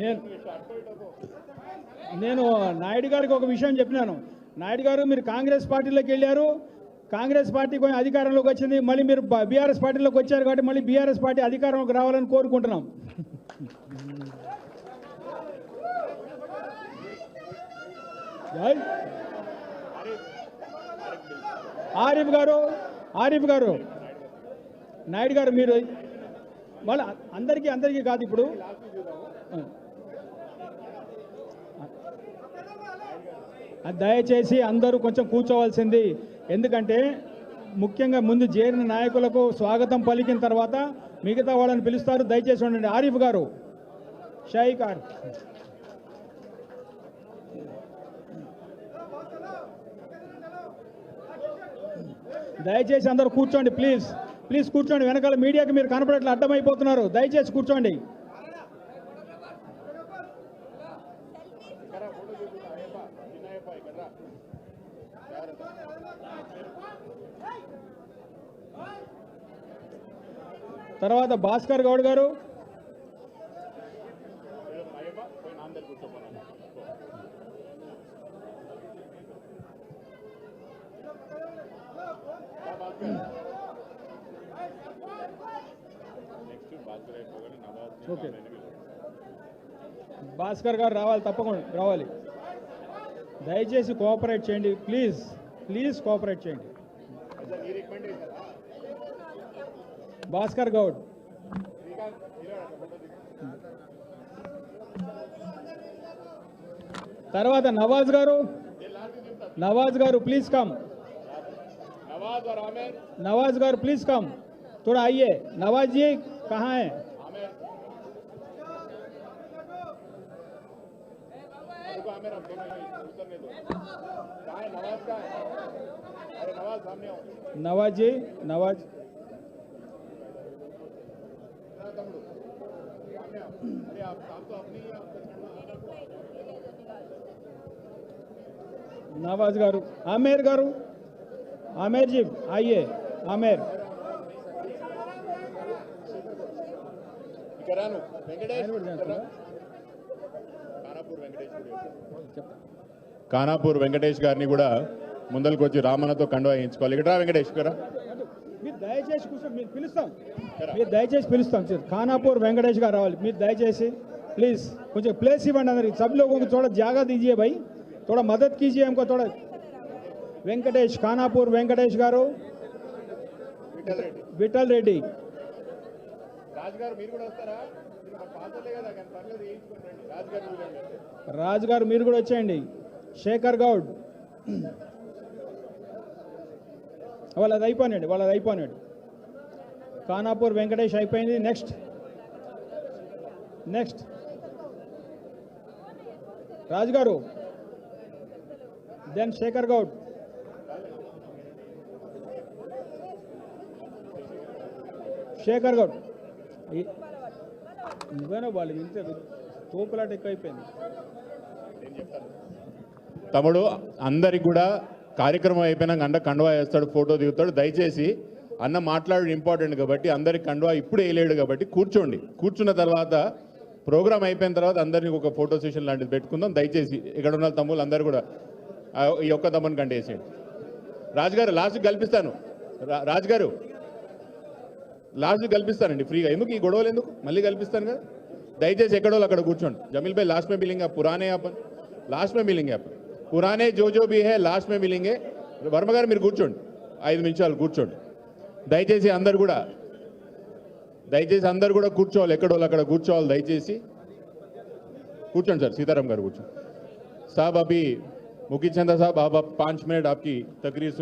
నేను నేను నాయుడు గారికి ఒక విషయం చెప్పినాను. నాయుడు గారు మీరు కాంగ్రెస్ పార్టీలోకి వెళ్ళారు. కాంగ్రెస్ పార్టీ కొంచెం అధికారంలోకి వచ్చింది. మళ్ళీ మీరు బీఆర్ఎస్ పార్టీలోకి వచ్చారు కాబట్టి మళ్ళీ బీఆర్ఎస్ పార్టీ అధికారంలోకి రావాలని కోరుకుంటున్నాం. జై. ఆరిఫ్ గారు ఆరిఫ్ గారు నాయుడు గారు మీరు మళ్ళీ అందరికీ అందరికీ కాదు ఇప్పుడు. దయచేసి అందరూ కొంచెం కూర్చోవాల్సింది. ఎందుకంటే ముఖ్యంగా ముందు చేరిన నాయకులకు స్వాగతం పలికిన తర్వాత మిగతా వాళ్ళని పిలుస్తారు. దయచేసి ఉండండి. ఆరిఫ్ గారు షాయి గారు దయచేసి అందరూ కూర్చోండి ప్లీజ్ ప్లీజ్ కూర్చోండి. వెనకాల మీడియాకి మీరు కనపడట్లు అడ్డమైపోతున్నారు దయచేసి కూర్చోండి. తర్వాత భాస్కర్ గౌడ్ గారు. భాస్కర్ గారు రావాలి తప్పకుండా రావాలి. దయచేసి కోఆపరేట్ చేయండి ప్లీజ్ ప్లీజ్ కోఆపరేట్ చేయండి. భాస్కర్ గౌడ్. తర్వాత నవాజ్ గారు. నవాజ్ గారు ప్లీజ్ కమ్. నవాజ్ గారు ప్లీజ్ కమ్. थोड़ा आइए नवाज़ जी कहाँ हैं? नवाज़ जी नवाज़। नवाज़ गारू, आमेर गारू। आमेर जी, आइए, आमेर। ఇక్కడ రాను వెంకటేష్ ఆయన కూడా ఇక్కడ రా. చేస్తున్నారా? ఖానాపూర్ వెంకటేష్ కూడా చెప్పు. చెప్తా. ఖానాపూర్ వెంకటేష్ గారిని కూడా ముందరికి వచ్చి రామన్నతో కండువా వేయించుకోవాలి ఇక్కడ రా వెంకటేష్ ఇక్కడ రా. మీరు దయచేసి కూర్చో మీరు పిలుస్తాం మీరు దయచేసి పిలుస్తాం సార్ ఖానాపూర్ వెంకటేష్ గారు రావాలి మీరు దయచేసి ప్లీజ్ కొంచెం ప్లేస్ ఇవ్వండి అందరికి सब लोगों को थोड़ा जगह दीजिए भाई थोड़ा मदद कीजिए हमको थोड़ा వెంకటేష్ ఖానాపూర్ వెంకటేష్ గారు విఠల్ రెడ్డి రాజుగారు గారు మీరు కూడా వస్తారా? కదా మీరు కూడా వచ్చేయండి. శేఖర్ గౌడ్. వాళ్ళది అయిపోయినాడు వాళ్ళది అయిపోయినాడు. ఖానాపూర్ వెంకటేష్ అయిపోయింది. నెక్స్ట్ నెక్స్ట్ రాజుగారు. దెన్ శేఖర్ గౌడ్. శేఖర్ గౌడ్. నువ్వేనా వాళ్ళు ఇంత తోపులాట ఎక్కువైపోయింది. తమ్ముడు అందరికి కూడా కార్యక్రమం అయిపోయినాక అండ కండువా వేస్తాడు ఫోటో దిగుతాడు. దయచేసి అన్న మాట్లాడు ఇంపార్టెంట్ కాబట్టి అందరికి కండువా ఇప్పుడు వేయలేడు కాబట్టి కూర్చోండి. కూర్చున్న తర్వాత ప్రోగ్రామ్ అయిపోయిన తర్వాత అందరినీ ఒక ఫోటో సెషన్ లాంటిది పెట్టుకుందాం. దయచేసి ఇక్కడ ఉన్న తమ్ముళ్ళు అందరు కూడా ఈ ఒక్క తమ్ముని కంటే వేసేయండి రాజుగారు లాస్ట్ కల్పిస్తాను. రా- రాజుగారు లాస్ట్ కల్పిస్తానండి ఫ్రీగా. ఎందుకు? ఈ గొడవలు ఎందుకు? మళ్ళీ కల్పిస్తాను కదా. దయచేసి ఎక్కడో అక్కడ కూర్చోండి. జమీల్ భాయ్ లాస్ట్ మే మిలింగ్ పురానే యాపన్ లాస్ట్ మే మిలింగ్ యాపన్ పురానే జోజో బిహే లాస్ట్ మే మిలింగే వర్మ గారు మీరు కూర్చోండి. ఐదు నిమిషాలు కూర్చోండి. దయచేసి అందరు కూడా దయచేసి అందరు కూడా కూర్చోవాలి. ఎక్కడో అక్కడ కూర్చోవాలి దయచేసి. కూర్చోండి సార్ సీతారాం గారు కూర్చోండి. సాబ్ అభి मुखी సాబ్ साहब आप, आप पाँच मिनट आपकी तकरीर